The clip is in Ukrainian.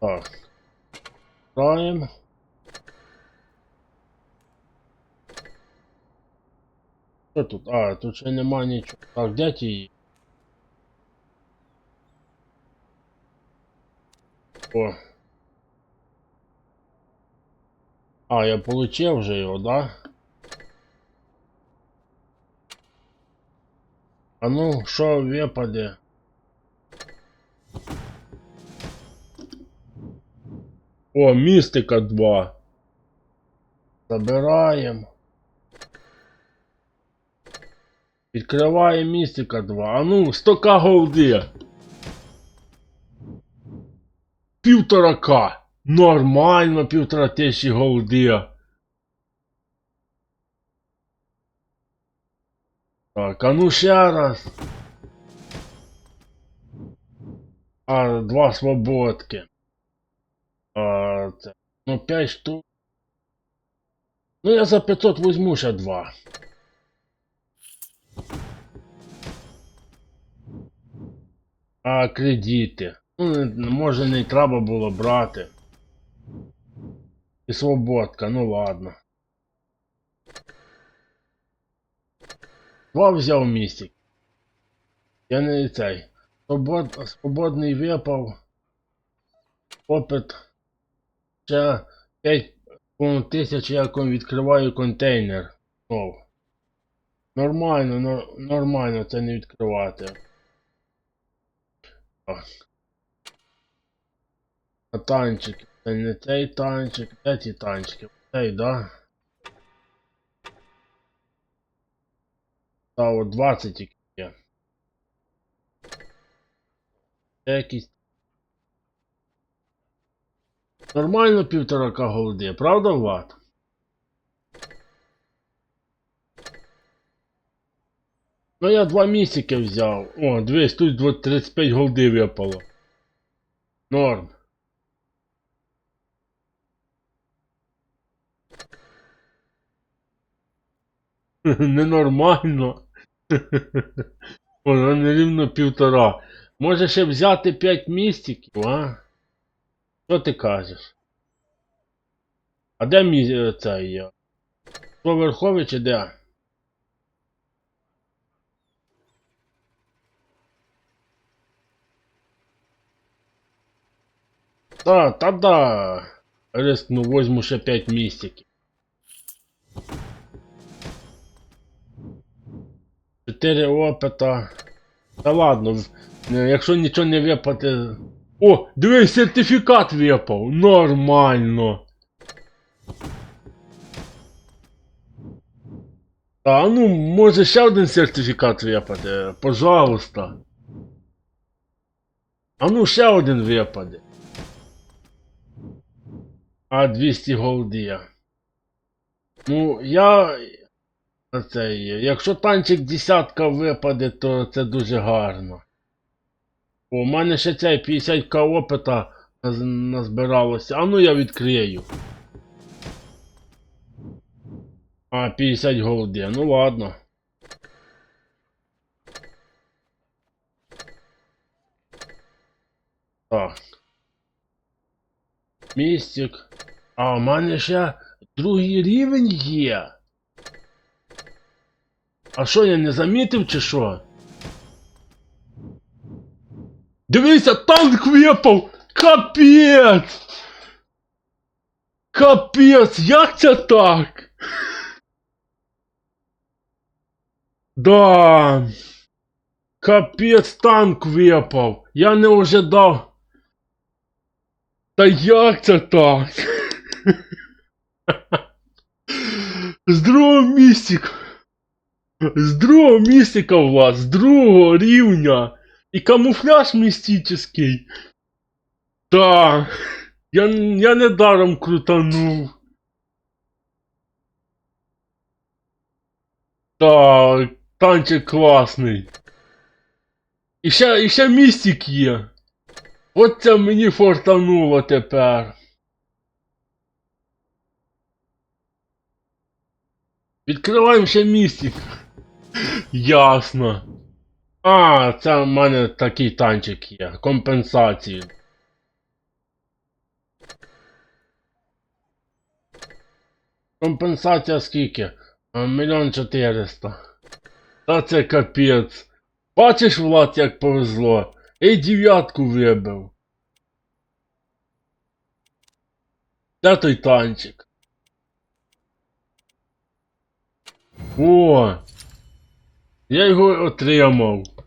Так. Граємо. Що тут? А, тут ще нема нічого. Так, ті її? О. А, я получив вже його, да? А ну, що випаде? О, містика 2. Забираємо. Відкриває містика 2. А ну, 100к голди. Півтора К. Нормально, півтора тисячі голди. Так, а ну ще раз. А, два свободки. А, це, ну, 5 штук. Ну, я за 500 візьму ще два. А кредити. Ну, не- може не треба було брати. І свободка, ну ладно. Два взяв містик. Я не цей. Свобод... Свободний випав. Опит. Ще 5 тисяч я відкриваю контейнер. Нормально, но, нормально це не відкривати. Так. А танчик. Це не цей танчик, де ці танчики? Цей, да? Та от 20 тільки є. Це якийсь. Нормально півтора к голди, правда, Влад? Ну я два місяки взяв. О, дивись, тут 35 голди випало. Норм. Ненормально. Вона не рівно півтора. Може ще взяти 5 містиків, а? Що ти кажеш? А де мій е, цей? е, чи де? Та, та да. Рискну, возьму ще 5 містиків. 4 опита. Та ладно, е, якщо нічого не випаде. О, дивись, сертифікат випав. Нормально. А ну, може ще один сертифікат випаде. Пожалуйста. А ну ще один випаде. А 200 голди. Ну, я. Це, є. якщо танчик десятка випаде, то це дуже гарно. У мене ще цей 50к опита назбиралося. А ну я відкрию. А, 50 голди. Ну ладно. Так. Містик. А, у мене ще другий рівень є. А що, я не замітив чи що? Дивися, танк випав! Капець! Капець, як це так? Да. Капець, танк випав. Я не ожидав. Та як це так? З другого містика. З другого містика у вас, з другого рівня. І камуфляж містический. Так. Я, я не даром крутанув. Так, танчик класний. І ще, і ще містик є. От це мені фортануло тепер. Відкриваємо ще містик. Ясно. А, це в мене такий танчик є. Компенсації. Компенсація скільки? Мільйон чотириста. Та це капець. Бачиш, Влад, як повезло. І дев'ятку вибив. Де той танчик? О! Я його отримав.